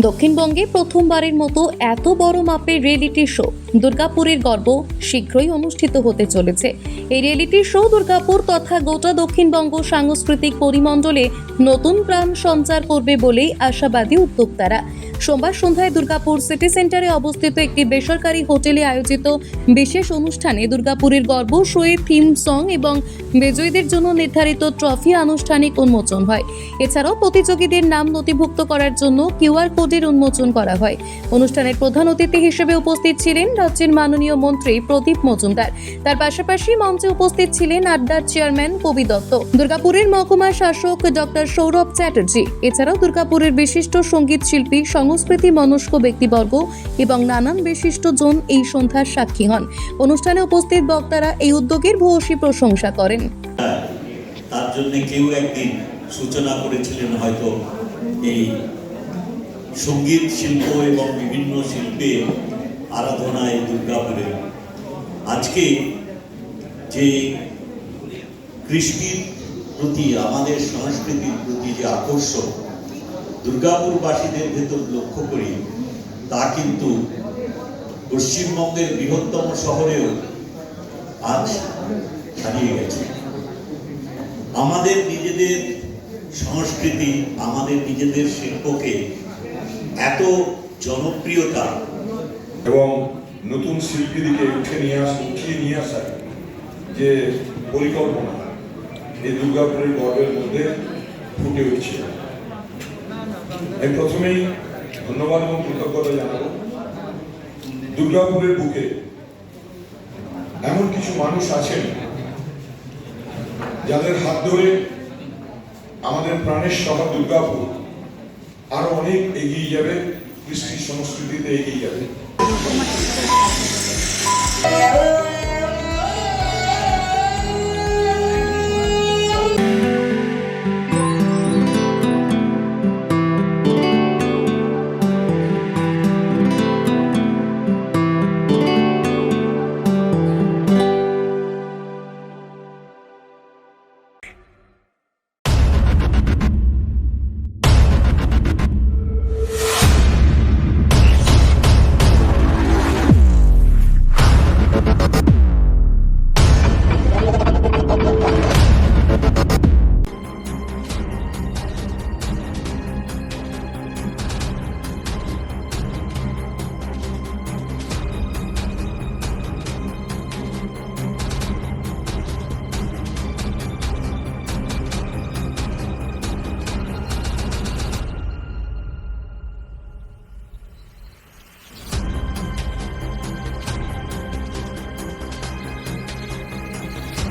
দক্ষিণবঙ্গে প্রথমবারের মতো এত বড় মাপের রিয়েলিটি শো। দুর্গাপুরের গর্ব শীঘ্রই অনুষ্ঠিত হতে চলেছে। এই রিয়েলিটি শো দুর্গাপুর তথা গোটা দক্ষিণবঙ্গ সাংস্কৃতিক পরিমণ্ডলে নতুন প্রাণ সঞ্চার করবে বলেই আশাবাদী উদ্যোক্তারা। সোমবার সন্ধ্যায় দুর্গাপুর সিটি সেন্টারে অবস্থিত একটি বেসরকারি হোটেলে আয়োজিত বিশেষ অনুষ্ঠানে দুর্গাপুরের গর্ব, শোয়ে থিম সং এবং বিজয়ীদের জন্য নির্ধারিত ট্রফি আনুষ্ঠানিক উন্মোচন হয়। এছাড়াও প্রতিযোগীদের নাম নথিভুক্ত করার জন্য কিউআর কোডের উন্মোচন করা হয়। অনুষ্ঠানের প্রধান অতিথি হিসেবে উপস্থিত ছিলেন রাজ্যের মাননীয় মন্ত্রী প্রদীপ মজুমদার। তার পাশাপাশি মঞ্চে উপস্থিত ছিলেন আড্ডার চেয়ারম্যান কবি দত্ত। দুর্গাপুরের মহকুমা শাসক ডক্টর সৌরভ চ্যাটার্জি। এছাড়াও দুর্গাপুরের বিশিষ্ট সংগীত শিল্পী, সংস্কৃতি মনস্ক ব্যক্তিবর্গ এবং নানান বিশিষ্ট জন এই সন্ধ্যার সাক্ষী হন। অনুষ্ঠানে উপস্থিত বক্তারা এই উদ্যোগের ভূয়সী প্রশংসা করেন। তার জন্য কেউ একদিন সূচনা করেছিলেন হয়তো এই সংগীত শিল্প এবং বিভিন্ন শিল্পে আরাধনায় দুর্গাপুরে আজকে যে কৃষ্টির প্রতি, আমাদের সংস্কৃতির প্রতি যে আকর্ষণ, দুর্গাপুরবাসীদের ভেতর লক্ষ্য করি, তা কিন্তু পশ্চিমবঙ্গের বৃহত্তম শহরেও আজ ছাড়িয়ে গেছে। আমাদের নিজেদের সংস্কৃতি, আমাদের নিজেদের শিল্পকে এত জনপ্রিয়তা এবং নতুন শিল্পীদিকে উঠে নিয়ে আস, উঠিয়ে নিয়ে আসার যে পরিকল্পনা, এই দুর্গাপুরের গর্বের মধ্যে ফুটে উঠছে। আমি প্রথমেই ধন্যবাদ এবং কৃতজ্ঞতা জানাব, দুর্গাপুরের বুকে এমন কিছু মানুষ আছেন যাদের হাত ধরে আমাদের প্রাণের শহর দুর্গাপুর আরও অনেক এগিয়ে যাবে। কৃষ্টি সংস্কৃতিতে এগিয়ে যাবে